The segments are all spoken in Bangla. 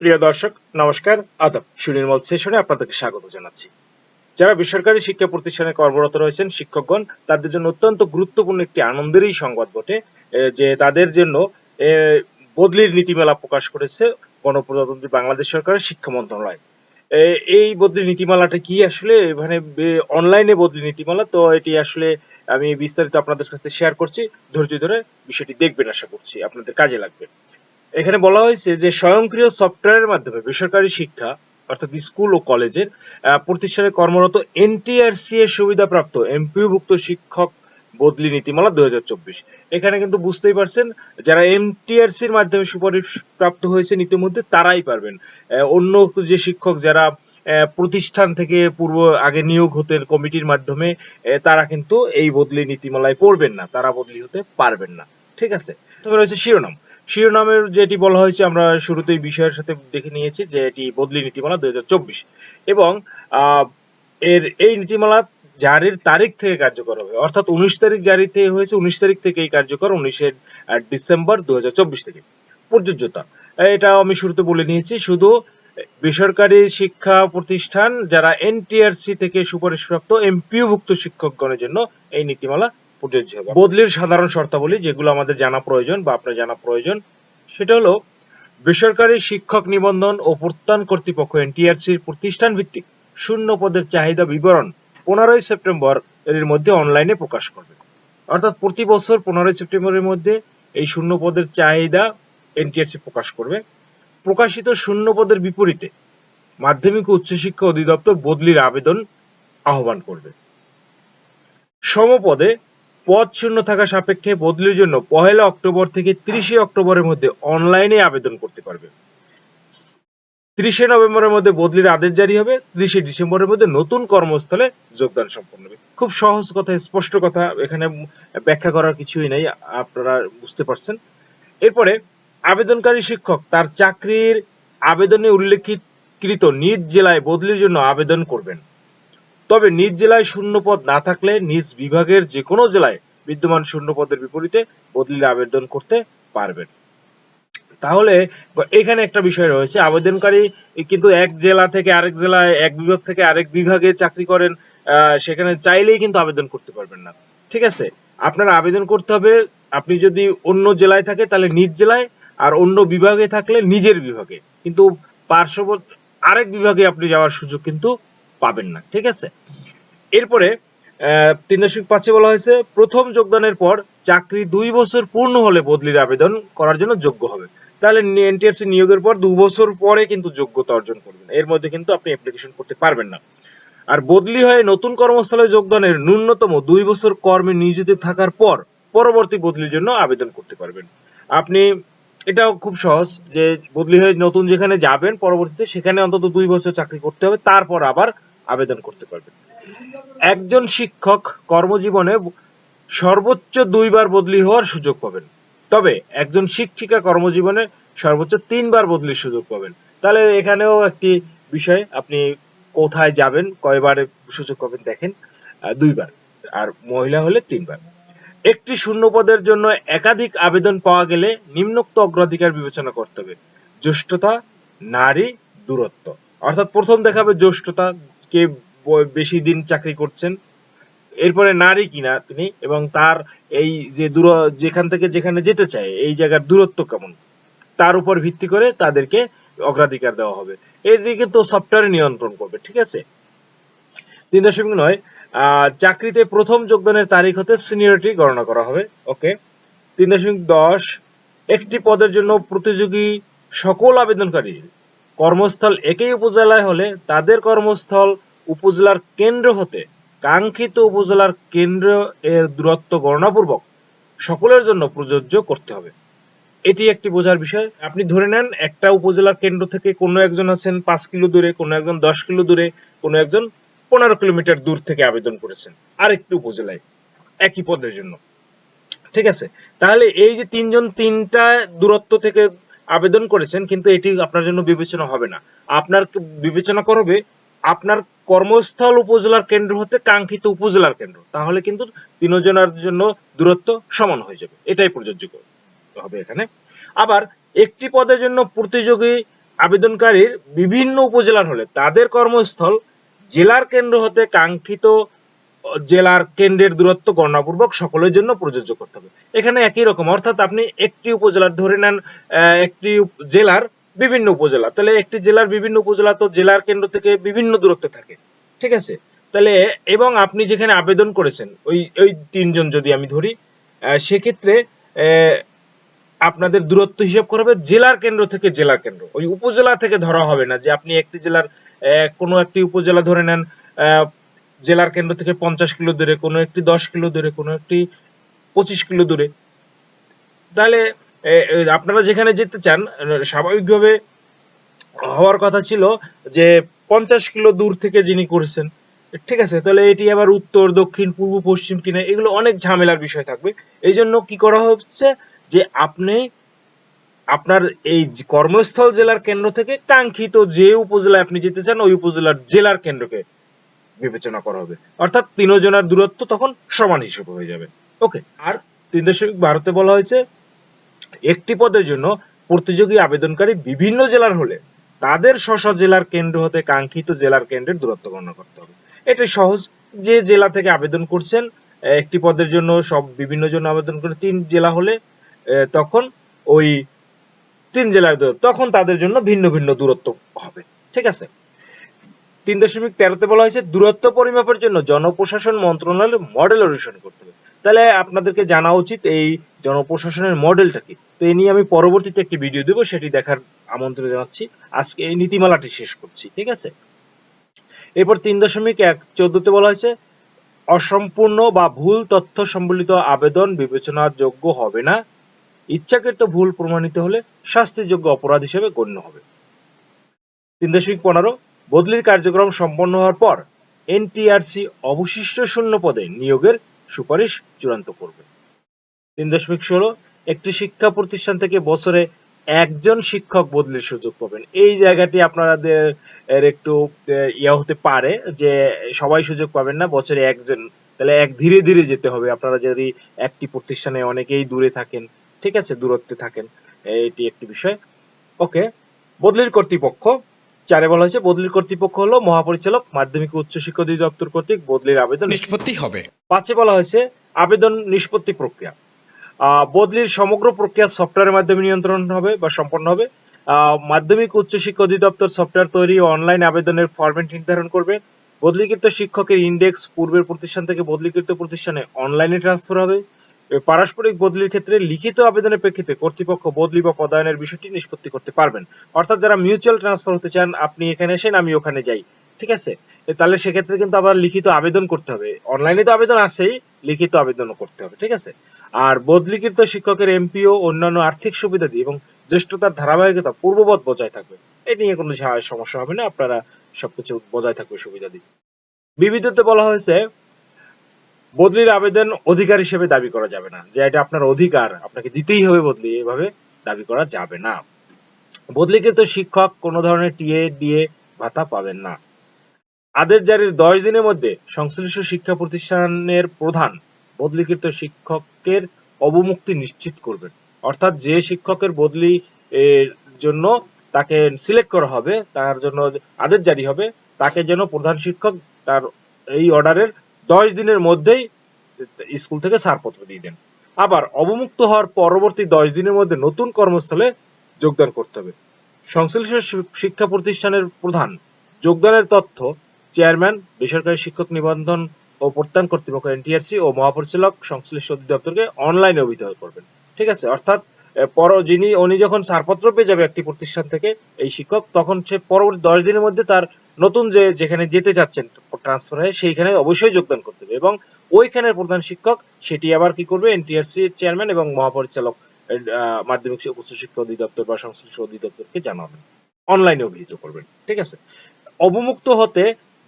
প্রিয় দর্শক, নমস্কার। আদাব, সুনির্মল সেশনে আপনাদেরকে স্বাগত জানাচ্ছি। যারা বেসরকারি শিক্ষা প্রতিষ্ঠানে কর্মরত রয়েছেন, শিক্ষকগণ, তাদের জন্য অত্যন্ত গুরুত্বপূর্ণ একটি আনন্দেরই সংবাদ বটে যে তাদের জন্য বদলির নীতিমালা প্রকাশ করেছে গণপ্রজাতন্ত্রী বাংলাদেশ সরকারের শিক্ষা মন্ত্রণালয়। এই বদলি নীতিমালাটা কি আসলে? মানে অনলাইনে বদলি নীতিমালা, তো এটি আসলে আমি বিস্তারিত আপনাদের সাথে শেয়ার করছি। ধৈর্য ধরে বিষয়টি দেখবেন, আশা করছি আপনাদের কাজে লাগবে। এখানে বলা হয়েছে যে স্বয়ংক্রিয় সফটওয়্যারের মাধ্যমে বেসরকারি শিক্ষা, অর্থাৎ স্কুল ও কলেজের প্রতিষ্ঠানে কর্মরত এনটিআরসি এর সুবিধাপ্রাপ্ত এমপিওভুক্ত শিক্ষক বদলি নীতিমালা দুই এখানে কিন্তু বুঝতেই পারছেন, যারা এমটিআরসি এর মাধ্যমে সুপারিশ প্রাপ্ত হয়েছে ইতিমধ্যে, তারাই পারবেন। অন্য যে শিক্ষক যারা প্রতিষ্ঠান থেকে পূর্ব আগে নিয়োগ হতেন কমিটির মাধ্যমে তারা কিন্তু এই বদলি নীতিমালায় পড়বেন না, তারা বদলি হতে পারবেন না। ঠিক আছে? তবে রয়েছে শিরোনাম। শিরোনামের যেটি বলা হয়েছে, আমরা শুরুতেই বিষয়ের সাথে দেখে নিয়েছি যে এটি বদলি নীতিমালা দু হাজার চব্বিশ। এবং এর এই নীতিমালা জারির তারিখ থেকে কার্যকর হবে। অর্থাৎ উনিশ তারিখ জারি থেকে হয়েছে, উনিশ তারিখ থেকেই কার্যকর উনিশে ডিসেম্বর দুই হাজার চব্বিশ থেকে। প্রযোজ্যতা। এটা আমি শুরুতে বলে নিয়েছি, শুধু বেসরকারি শিক্ষা প্রতিষ্ঠান, যারা এনটিআরসি থেকে সুপারিশপ্রাপ্ত এমপিওভুক্ত শিক্ষকগণের জন্য এই নীতিমালা প্রযোজ্য হবে। বদলির সাধারণ শর্তাবলী যেগুলো আমাদের জানা প্রয়োজন বা আপনার জানা প্রয়োজন, সেটা হলো বেসরকারি শিক্ষক নিবন্ধন ও কর্তৃপক্ষ এনটিআরসির প্রতিষ্ঠান ভিত্তিক শূন্য পদের চাহিদা বিবরণ পনেরোই সেপ্টেম্বর এর মধ্যে অনলাইনে প্রকাশ করবে। অর্থাৎ প্রতি বছর পনেরোই সেপ্টেম্বরের মধ্যে এই শূন্য পদের চাহিদা এনটিআরসি প্রকাশ করবে। প্রকাশিত শূন্য পদের বিপরীতে মাধ্যমিক ও উচ্চশিক্ষা অধিদপ্তর বদলির আবেদন আহ্বান করবে। সমপদে পদ শূন্য থাকা সাপেক্ষে বদলির জন্য পহেলা অক্টোবর থেকে তিরিশে অক্টোবরের মধ্যে অনলাইনে আবেদন করতে পারবে। তিরিশে নভেম্বরের মধ্যে বদলির আদেশ জারি হবে, তিরিশে ডিসেম্বরের মধ্যে নতুন কর্মস্থলে যোগদান সম্পন্ন হবে। খুব সহজ কথা, স্পষ্ট কথা, এখানে ব্যাখ্যা করার কিছুই নাই, আপনারা বুঝতে পারছেন। এরপরে, আবেদনকারী শিক্ষক তার চাকরির আবেদনে উল্লেখিত নিজ জেলায় বদলির জন্য আবেদন করবেন। তবে নিজ জেলায় শূন্য পদ না থাকলে নিজ বিভাগের যে কোনো জেলায় বিদ্যমান শূন্য পদের বিপরীতে বদলির আবেদন করতে পারবেন। তাহলে, এখানে একটা বিষয় রয়েছে। আবেদনকারী কিন্তু এক জেলা থেকে আরেক জেলায়, এক বিভাগ থেকে আরেক বিভাগে চাকরি করেন সেখানে চাইলেই কিন্তু আবেদন করতে পারবেন না। ঠিক আছে? আপনার আবেদন করতে হবে, আপনি যদি অন্য জেলায় থাকে তাহলে নিজ জেলায়, আর অন্য বিভাগে থাকলে নিজের বিভাগে। কিন্তু পার্শ্ববর্তী আরেক বিভাগে আপনি যাওয়ার সুযোগ কিন্তু পাবেন না, ঠিক আছে? এরপরে তিন দশমিক পাঁচে বলা হয়েছে, প্রথম যোগদানের পর চাকরি দুই বছর পূর্ণ হলে বদলির আবেদন করার জন্য যোগ্য হবে। তাহলে এনটিআরসি নিয়োগের পর দু বছর পরে কিন্তু যোগ্যতা অর্জন করবেন এর মধ্যে কিন্তু আপনি অ্যাপ্লিকেশন করতে পারবেন না। আর বদলি হয়ে নতুন কর্মস্থলে যোগদানের ন্যূনতম দুই বছর কর্মে নিয়োজিত থাকার পর পরবর্তী বদলির জন্য আবেদন করতে পারবেন। আপনি, এটাও খুব সহজ যে বদলি হয়ে নতুন যেখানে যাবেন পরবর্তীতে সেখানে অন্তত দুই বছর চাকরি করতে হবে, তারপর আবার আবেদন করতে পারবেন। একজন শিক্ষক কর্মজীবনে সর্বোচ্চ দুইবার বদলি হওয়ার সুযোগ পাবেন। তবে একজন শিক্ষিকা কর্মজীবনে সর্বোচ্চ তিনবার বদলির সুযোগ পাবেন। তাহলে এখানেও একটি বিষয়, আপনি কোথায় যাবেন, কয়বার সুযোগ পাবেন দেখেন দুইবার, আর মহিলা হলে তিনবার। একটি শূন্য পদের জন্য একাধিক আবেদন পাওয়া গেলে নিম্নোক্ত অগ্রাধিকার বিবেচনা করতে হবে। জ্যেষ্ঠতা, নারী, দূরত্ব। অর্থাৎ প্রথম দেখাবে জ্যেষ্ঠতা কে বেশি দিন চাকরি করছেন, এরপরে নারী কিনা তিনি এবং তার এই যে দূর, যেখান থেকে যেখানে যেতে চায়, এই জায়গার দূরত্ব কেমন? তার উপর ভিত্তি করে তাদেরকে অগ্রাধিকার দেওয়া হবে। এদিকে তো সফটওয়্যার নিয়ন্ত্রণ করবে, ঠিক আছে? তিন দশমিক নয় চাকরিতে প্রথম যোগদানের তারিখ হতে সিনিয়রিটি গণনা করা হবে, ওকে? তিন দশমিক দশ, একটি পদের জন্য প্রতিযোগী সকল আবেদনকারী কর্মস্থল একই উপজেলায় হলে তাদের কর্মস্থল উপজেলার কেন্দ্র হতে কাঙ্ক্ষিত উপজেলার কেন্দ্র এর দূরত্ব গণনাপূর্বক সকলের জন্য প্রযোজ্য করতে হবে। এটি একটি বোঝার বিষয়। আপনি ধরে নেন একটা উপজেলার কেন্দ্র থেকে কোনো একজন আছেন পাঁচ কিলো দূরে, কোনো একজন দশ কিলো দূরে, কোনো একজন পনেরো কিলোমিটার দূর থেকে আবেদন করেছেন আরেকটি উপজেলায়, একই পদের জন্য। ঠিক আছে? তাহলে এই যে তিনজন তিনটা দূরত্ব থেকে আবেদন করেছেন, কিন্তু এটি আপনার জন্য বিবেচনা হবে না। আপনার বিবেচনা করবে, আপনার কর্মস্থল উপজেলার কেন্দ্র হতে কাঙ্ক্ষিত উপজেলার কেন্দ্র। তাহলে কিন্তু তিনজনের জন্য দূরত্ব সমান হয়ে যাবে। এটাই প্রযোজ্য হবে এখানে। আবার একটি পদের জন্য প্রতিযোগী আবেদনকারীর বিভিন্ন উপজেলার হলে তাদের কর্মস্থল জেলার কেন্দ্র হতে কাঙ্ক্ষিত জেলার কেন্দ্রের দূরত্ব গণনাপূর্বক সকলের জন্য প্রযোজ্য করতে হবে। এখানে একই রকম, অর্থাৎ আপনি একটি উপজেলার ধরে নেন একটি জেলার বিভিন্ন উপজেলা। তাহলে একটি জেলার বিভিন্ন উপজেলা তো জেলার কেন্দ্র থেকে বিভিন্ন দূরত্বে থাকে। ঠিক আছে? তাহলে এবং আপনি যেখানে আবেদন করেছেন, ওই ওই তিনজন যদি আমি ধরি সেক্ষেত্রে আপনাদের দূরত্ব হিসাব করা হবে জেলার কেন্দ্র থেকে জেলার কেন্দ্র। ওই উপজেলা থেকে ধরা হবে না যে আপনি একটি জেলার কোনো একটি উপজেলা ধরে নেন জেলার কেন্দ্র থেকে পঞ্চাশ কিলো দূরে, কোনো একটি দশ কিলো দূরে, কোনো একটি পঁচিশ কিলো দূরে। তাহলে আপনারা যেখানে যেতে চান, স্বাভাবিকভাবে হওয়ার কথা ছিল যে পঞ্চাশ কিলো দূর থেকে যিনি করেছেন, ঠিক আছে, তাহলে এটি আবার উত্তর, দক্ষিণ, পূর্ব, পশ্চিম কিনা, এগুলো অনেক ঝামেলার বিষয় থাকবে। এই জন্য কি করা হচ্ছে যে আপনি আপনার এই কর্মস্থল জেলার কেন্দ্র থেকে কাঙ্ক্ষিত যে উপজেলায় আপনি যেতে চান, ওই উপজেলার জেলার কেন্দ্রকে বিবেচনা করা হবে। অর্থাৎ তিনজনের দূরত্ব তখন সমান হিসেবে হয়ে যাবে। ওকে, আর তিন দশমিক ভারতে বলা হয়েছে, একটি পদের জন্য প্রতিযোগী আবেদনকারী বিভিন্ন জেলার হলে তাদের স্ব জেলার কেন্দ্র হতে কাঙ্ক্ষিত জেলার কেন্দ্রের দূরত্ব গণনা করতে হবে। এটা সহজ, যে জেলা থেকে আবেদন করছেন, একটি পদের জন্য সব বিভিন্ন জন্য আবেদন করে তিন জেলা হলে তখন ওই তিন জেলার তখন তাদের জন্য ভিন্ন ভিন্ন দূরত্ব হবে। ঠিক আছে? তিন দশমিক তেরোতে বলা হয়েছে, দূরত্ব পরিমাপের জন্য জনপ্রশাসন মন্ত্রণালয়ের মডেল অনুসরণ করতে হবে। তাহলে আপনাদেরকে জানা উচিত এই জনপ্রশাসনের মডেলটা কি। তো এই নিয়ে আমি পরবর্তীতে একটি ভিডিও দেবো, সেটি দেখার আমন্ত্রণ জানাচ্ছি। আজকে এই নীতিমালাটি শেষ করছি, ঠিক আছে? এরপর তিন দশমিক এক, চোদ্দতে বলা হয়েছে, অসম্পূর্ণ বা ভুল তথ্য সম্বলিত আবেদন বিবেচনার যোগ্য হবে না। ইচ্ছাকৃত ভুল প্রমাণিত হলে শাস্তিযোগ্য অপরাধ হিসেবে গণ্য হবে। তিন দশমিক পনেরো বদলির কার্যক্রম সম্পন্ন হওয়ার পর, এনটিআরসি অবশিষ্ট শূন্য পদে নিয়োগের সুপারিশ চূড়ান্ত করবে। তিন দশমিক ষোলো, একটি শিক্ষা প্রতিষ্ঠান থেকে বছরে একজন শিক্ষক বদলির সুযোগ পাবেন। এই জায়গাটি আপনাদের একটু ইয়া হতে পারে যে সবাই সুযোগ পাবেন না, বছরে একজন, তাহলে এক ধীরে ধীরে যেতে হবে। আপনারা যদি একটি প্রতিষ্ঠানে অনেকেই দূরে থাকেন, ঠিক আছে, দূরত্বে থাকেন এটি একটি বিষয়। ওকে, বদলির কর্তৃপক্ষ চারে বলা হয়েছে বদলির কর্তৃপক্ষ হলো মহাপরিচালক মাধ্যমিক ও উচ্চশিক্ষা অধিদপ্তর কর্তৃক বদলির আবেদন। নিষ্পত্তি হবে। পাঁচে বলা হয়েছে আবেদন নিষ্পত্তি প্রক্রিয়া। বদলির সমগ্র প্রক্রিয়া সফটওয়্যারের মাধ্যমে নিয়ন্ত্রণ হবে বা সম্পন্ন হবে। আহ, মাধ্যমিক ও উচ্চশিক্ষা অধিদপ্তর সফটওয়্যার তৈরি ও অনলাইন আবেদনের ফরম্যাট নির্ধারণ করবে। বদলিকৃত শিক্ষকের ইন্ডেক্স পূর্বের প্রতিষ্ঠান থেকে বদলিকৃত প্রতিষ্ঠানে অনলাইনে ট্রান্সফার হবে। পারস্পরিক বদলির ক্ষেত্রে লিখিত আবেদনের প্রেক্ষিতে কর্তৃপক্ষ বদলি বা পদায়নের বিষয়টি নিষ্পত্তি করতে পারবেন। অর্থাৎ যারা মিউচুয়াল ট্রান্সফার হতে চান, আপনি এখানে এসেন আমি ওখানে যাই। ঠিক আছে? তাহলে সেক্ষেত্রে কিন্তু আবার লিখিত আবেদন করতে হবে। অনলাইনে তো আবেদন আছেই, লিখিত আবেদনও করতে হবে। ঠিক আছে? আর বদলিকৃত শিক্ষকের এমপিও, অন্যান্য আর্থিক সুবিধা সুবিধাদি এবং জ্যেষ্ঠতার ধারাবাহিকতা পূর্ববৎ বজায় থাকবে। এ নিয়ে কোনো সমস্যা হবে না, আপনারা সবকিছু বজায় থাকবে সুবিধাদি বিবিধতে বলা হয়েছে বদলির আবেদন অধিকার হিসেবে দাবি করা যাবে না। যে এটা আপনার অধিকার, আপনাকে দিতেই হবে বদলি, এভাবে দাবি করা যাবে না। বদলিকৃত শিক্ষক কোনো ধরনের টিএ, ডিএ ভাতা পাবেন না। আদেশ জারির দশ দিনের মধ্যে সংশ্লিষ্ট শিক্ষা প্রতিষ্ঠানের প্রধান বদলিকৃত শিক্ষকের অবমুক্তি নিশ্চিত করবেন। অর্থাৎ যে শিক্ষকের বদলি এর জন্য তাকে সিলেক্ট করা হবে, তার জন্য আদেশ জারি হবে, তাকে যেন প্রধান শিক্ষক তার এই অর্ডারের দশ দিনের মধ্যেই স্কুল থেকে ছাড়পত্র দিয়ে দেন। আবার অবমুক্ত হওয়ার পরবর্তী দশ দিনের মধ্যে নতুন কর্মস্থলে যোগদান করতে হবে। সংশ্লিষ্ট শিক্ষা প্রতিষ্ঠানের প্রধান যোগদানের তথ্য চেয়ারম্যান, বেসরকারি শিক্ষক নিবন্ধন ও প্রত্যয়ন কর্তৃপক্ষ এনটিআরসি ও মহাপরিচালক সংশ্লিষ্ট অধিদপ্তরকে অনলাইনে অভিযোগ করবেন। ঠিক আছে, অর্থাৎ পর যিনি, উনি যখন ছাড়পত্র পেয়ে যাবে একটি প্রতিষ্ঠান থেকে এই শিক্ষক, তখন সে পরবর্তী দশ দিনের মধ্যে তার নতুন যে যেখানে যেতে চাচ্ছেন ট্রান্সফার হয়ে সেইখানে অবশ্যই যোগদান করতে হবে। এবং ওইখানের প্রধান শিক্ষক, সেটি আবার কি করবে? এনটিআরসি চেয়ারম্যান এবং মহাপরিচালক মাধ্যমিক উচ্চশিক্ষা উচ্চ শিক্ষা অধিদপ্তর বা সংশ্লিষ্ট অধিদপ্তরকে জানাবেন। অনলাইনে অভিহিত করবেন, ঠিক আছে? অবমুক্ত হতে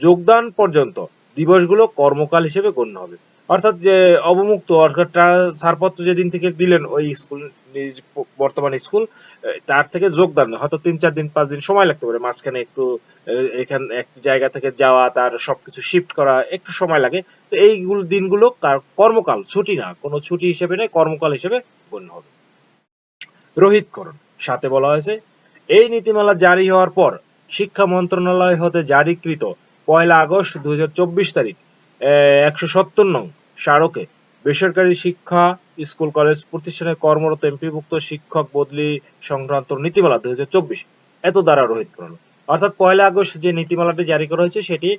যোগদান পর্যন্ত দিবসগুলো কর্মকাল হিসেবে গণ্য হবে। অর্থাৎ যে অবমুক্ত অর্থাৎ ছাড়পত্র যেদিন থেকে দিলেন ওই স্কুল বর্তমানে স্কুল তার থেকে যোগদান, হয়তো তিন চার দিন, পাঁচ দিন সময় লাগতে পারে। মাঝখানে একটু এখান, এক জায়গা থেকে যাওয়া, তার সবকিছু শিফট করা, একটু সময় লাগে। তো এইগুলো দিনগুলো তার কর্মকাল, ছুটি না, কোনো ছুটি হিসেবে নেই কর্মকাল হিসেবে গণ্য হবে। রোহিতকরণ, সাথে বলা হয়েছে, এই নীতিমালা জারি হওয়ার পর শিক্ষা মন্ত্রণালয় হতে জারিকৃত পয়লা আগস্ট দুই হাজার চব্বিশ তারিখ একশো সত্তর নং স্মারকে বেসরকারি শিক্ষা স্কুল কলেজ প্রতিষ্ঠানে কর্মরত এমপিভুক্ত শিক্ষক বদলি সংক্রান্ত নীতিমালা দুই হাজার চব্বিশ এত দ্বারা রহিত করা হলো। অর্থাৎ পয়লা আগস্ট যে নীতিমালাটি জারি করা হয়েছে, সেটি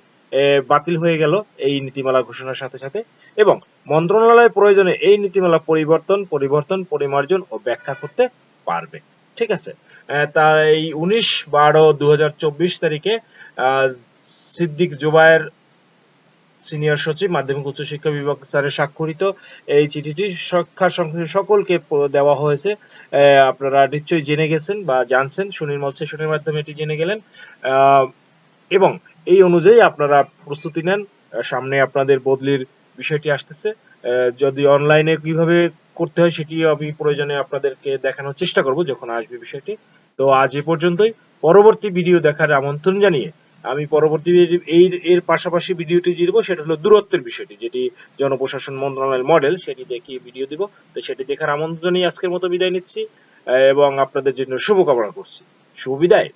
বাতিল হয়ে গেল এই নীতিমালা ঘোষণার সাথে সাথে এবং মন্ত্রণালয় প্রয়োজনে এই নীতিমালা পরিবর্তন পরিবর্তন, পরিমার্জন ও ব্যাখ্যা করতে পারবে ঠিক আছে তাই উনিশ বারো দু তারিখে সিদ্দিক জুবায়ের সিনিয়র সচিব, মাধ্যমিক উচ্চ শিক্ষা বিভাগ স্যারের স্বাক্ষরিত এই চিঠিটি শিক্ষা সকলকে দেওয়া হয়েছে। আপনারা নিশ্চয়ই জেনে গেছেন বা জানছেন সুনির্মল সেশনের মাধ্যমে এটি জেনে গেলেন। এবং এই অনুযায়ী আপনারা প্রস্তুতি নেন সামনে আপনাদের বদলির বিষয়টি আসতেছে। যদি অনলাইনে কীভাবে করতে হয় সেটি আমি প্রয়োজনে আপনাদেরকে দেখানোর চেষ্টা করব যখন আসবে বিষয়টি। তো আজ এ পর্যন্তই। পরবর্তী ভিডিও দেখার আমন্ত্রণ জানিয়ে আমি পরবর্তী এই এর পাশাপাশি ভিডিওটি দিব, সেটা হলো দূরত্বের বিষয়টি, যেটি জনপ্রশাসন মন্ত্রণালয়ের মডেল সেটি দেখিয়ে ভিডিও দিব। তো সেটি দেখার আমন্ত্রণ জানিয়ে আজকের মতো বিদায় নিচ্ছি, এবং আপনাদের জন্য শুভকামনা করছি। শুভ বিদায়।